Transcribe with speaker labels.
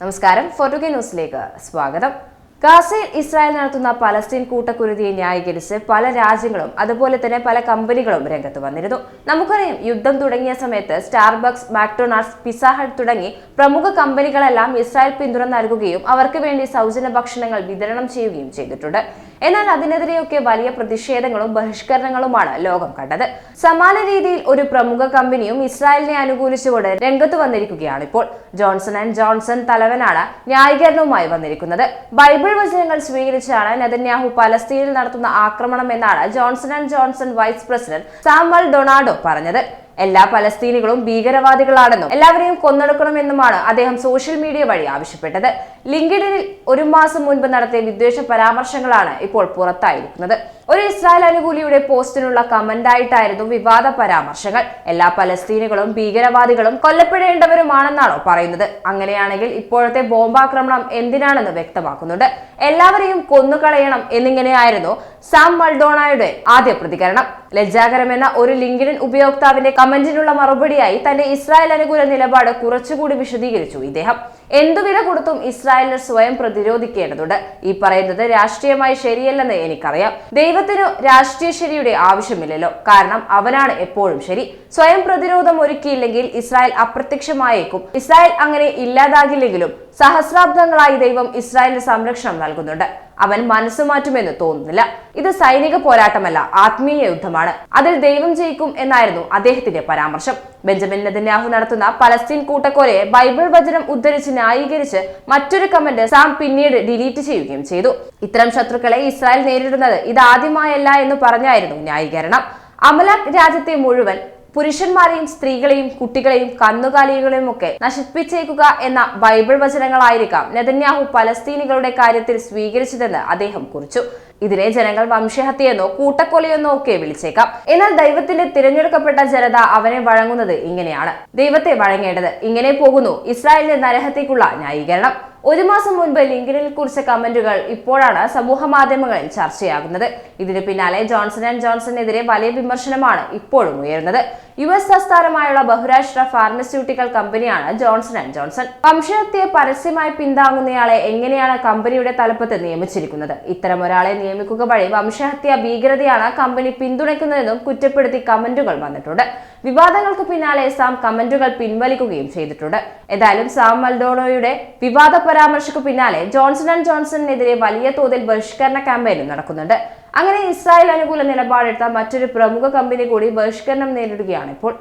Speaker 1: നമസ്കാരം. ഫോർട്ടുഗെ ന്യൂസിലേക്ക് സ്വാഗതം. ഗാസയിൽ ഇസ്രായേൽ നടത്തുന്ന പലസ്തീൻ കൂട്ടക്കുരുതിയെ ന്യായീകരിച്ച് പല രാജ്യങ്ങളും അതുപോലെ തന്നെ പല കമ്പനികളും രംഗത്ത് വന്നിരുന്നു. നമുക്കറിയാം യുദ്ധം തുടങ്ങിയ സമയത്ത് സ്റ്റാർബക്സ് മാക്ഡൊണാൾഡ്സ് പിസാഹട്ട് തുടങ്ങി പ്രമുഖ കമ്പനികളെല്ലാം ഇസ്രായേൽ പിന്തുണ നൽകുകയും അവർക്ക് വേണ്ടി സൗജന്യ ഭക്ഷണങ്ങൾ വിതരണം ചെയ്യുകയും ചെയ്തിട്ടുണ്ട്. എന്നാൽ അതിനെതിരെയൊക്കെ വലിയ പ്രതിഷേധങ്ങളും ബഹിഷ്കരണങ്ങളുമാണ് ലോകം കണ്ടത്. സമാന രീതിയിൽ ഒരു പ്രമുഖ കമ്പനിയും ഇസ്രായേലിനെ അനുകൂലിച്ചുകൊണ്ട് രംഗത്ത് വന്നിരിക്കുകയാണ് ഇപ്പോൾ. ജോൺസൺ ആൻഡ് ജോൺസൺ തലവനാണ് ന്യായീകരണവുമായി വന്നിരിക്കുന്നത്. ബൈബിൾ വചനങ്ങൾ സ്വീകരിച്ചാണ് നെതന്യാഹു പലസ്തീനിൽ നടത്തുന്ന ആക്രമണം എന്നാണ് Johnson and Johnson vice president Samuel Donaldo പറഞ്ഞത്. എല്ലാ പലസ്തീനികളും ഭീകരവാദികളാണെന്നും എല്ലാവരെയും കൊന്നൊടുക്കണമെന്നുമാണ് അദ്ദേഹം സോഷ്യൽ മീഡിയ വഴി ആവശ്യപ്പെട്ടത്. ലിങ്കിഡിനിൽ ഒരു മാസം മുൻപ് നടത്തിയ വിദ്വേഷ പരാമർശങ്ങളാണ് ഇപ്പോൾ പുറത്തായിരിക്കുന്നത്. ഒരു ഇസ്രായേൽ അനുകൂലിയുടെ പോസ്റ്റിനുള്ള കമന്റായിട്ടായിരുന്നു വിവാദ പരാമർശങ്ങൾ. എല്ലാ പലസ്തീനുകളും ഭീകരവാദികളും കൊല്ലപ്പെടേണ്ടവരുമാണെന്നാണോ പറയുന്നത്? അങ്ങനെയാണെങ്കിൽ ഇപ്പോഴത്തെ ബോംബാക്രമണം എന്തിനാണെന്ന് വ്യക്തമാക്കുന്നുണ്ട്. എല്ലാവരെയും കൊന്നുകളയണം എന്നിങ്ങനെയായിരുന്നു സാം മൾഡോണയുടെ ആദ്യ പ്രതികരണം. ലജ്ജാകരമെന്ന ഒരു ലിങ്കിഡിൻ ഉപയോക്താവിന്റെ കമന്റിനുള്ള മറുപടിയായി തന്റെ ഇസ്രായേൽ അനുകൂല നിലപാട് കുറച്ചുകൂടി വിശദീകരിച്ചു ഇദ്ദേഹം. എന്തു വില കൊടുത്തും ഇസ്രായേലിന് സ്വയം പ്രതിരോധിക്കേണ്ടതുണ്ട്. ഈ പറയുന്നത് രാഷ്ട്രീയമായി ശരിയല്ലെന്ന് എനിക്കറിയാം. ദൈവത്തിനു രാഷ്ട്രീയ ശരിയുടെ ആവശ്യമില്ലല്ലോ. കാരണം അവനാണ് എപ്പോഴും ശരി. സ്വയം പ്രതിരോധം ഒരുക്കിയില്ലെങ്കിൽ ഇസ്രായേൽ അപ്രത്യക്ഷമായേക്കും. ഇസ്രായേൽ അങ്ങനെ ഇല്ലാതാകില്ലെങ്കിലും സഹസ്രാബ്ദങ്ങളായി ദൈവം ഇസ്രായേലിന് സംരക്ഷണം നൽകുന്നുണ്ട്. അവൻ മനസ്സ് മാറ്റുമെന്ന് തോന്നുന്നില്ല. ഇത് സൈനിക പോരാട്ടമല്ല ആത്മീയ യുദ്ധമാണ്. അതിൽ ദൈവം ജയിക്കും എന്നായിരുന്നു അദ്ദേഹത്തിന്റെ പരാമർശം. ബെഞ്ചമിൻ നെതന്യാഹു നടത്തുന്ന പലസ്തീൻ കൂട്ടക്കൊലയെ ബൈബിൾ വചനം ഉദ്ധരിച്ച് ന്യായീകരിച്ച് മറ്റൊരു കമന്റ് സാം പിന്നീട് ഡിലീറ്റ് ചെയ്യുകയും ചെയ്തു. ഇത്തരം ശത്രുക്കളെ ഇസ്രായേൽ നേരിടുന്നത് ഇതാദ്യമായല്ല എന്ന് പറഞ്ഞായിരുന്നു ന്യായീകരണം. അമലാഖ് രാജ്യത്തെ മുഴുവൻ പുരുഷന്മാരെയും സ്ത്രീകളെയും കുട്ടികളെയും കന്നുകാലികളെയും ഒക്കെ നശിപ്പിച്ചേക്കുക എന്ന ബൈബിൾ വചനങ്ങളായിരിക്കാം നെതന്യാഹു പലസ്തീനികളുടെ കാര്യത്തിൽ സ്വീകരിച്ചതെന്ന് അദ്ദേഹം കുറിച്ചു. ഇതിനെ ജനങ്ങൾ വംശഹത്യയെന്നോ കൂട്ടക്കൊലയെന്നോ ഒക്കെ വിളിച്ചേക്കാം. എന്നാൽ ദൈവത്തിന്റെ തിരഞ്ഞെടുക്കപ്പെട്ട ജനത അവനെ വഴങ്ങുന്നത് ഇങ്ങനെയാണ്. ദൈവത്തെ വഴങ്ങേണ്ടത് ഇങ്ങനെ പോകുന്നു. ഇസ്രായേലിന്റെ നരഹത്യക്കുള്ള ന്യായീകരണം. ഒരു മാസം മുൻപ് ലിങ്കിനിൽ കുറിച്ച കമന്റുകൾ ഇപ്പോഴാണ് സമൂഹ മാധ്യമങ്ങളിൽ ചർച്ചയാകുന്നത്. ഇതിന് പിന്നാലെ ജോൺസൺ ആൻഡ് ജോൺസണിനെതിരെ വലിയ വിമർശനമാണ് ഇപ്പോഴും ഉയരുന്നത്. യു എസ് ആസ്ഥാനമായുള്ള ബഹുരാഷ്ട്ര ഫാർമസ്യൂട്ടിക്കൽ കമ്പനിയാണ് ജോൺസൺ ആൻഡ് ജോൺസൺ. വംശഹത്യയെ പരസ്യമായി പിന്താങ്ങുന്നയാളെ എങ്ങനെയാണ് കമ്പനിയുടെ തലപ്പത്ത് നിയമിച്ചിരിക്കുന്നത്? ഇത്തരം ഒരാളെ നിയമിക്കുക വഴി വംശഹത്യ ഭീകരതയാണ് കമ്പനി പിന്തുണയ്ക്കുന്നതെന്നും കുറ്റപ്പെടുത്തി കമന്റുകൾ വന്നിട്ടുണ്ട്. വിവാദങ്ങൾക്ക് പിന്നാലെ സാം കമന്റുകൾ പിൻവലിക്കുകയും ചെയ്തിട്ടുണ്ട്. ഏതായാലും സാം മൽഡോണോയുടെ വിവാദ പരാമർശക്ക് പിന്നാലെ ജോൺസൺ ആൻഡ് ജോൺസണിനെതിരെ വലിയ തോതിൽ ബഹിഷ്കരണ ക്യാമ്പയിനും നടക്കുന്നുണ്ട്. അങ്ങനെ ഇസ്രായേൽ അനുകൂല നിലപാടെടുത്ത മറ്റൊരു പ്രമുഖ കമ്പനി കൂടി ബഹിഷ്കരണം നേരിടുകയാണ് ഇപ്പോൾ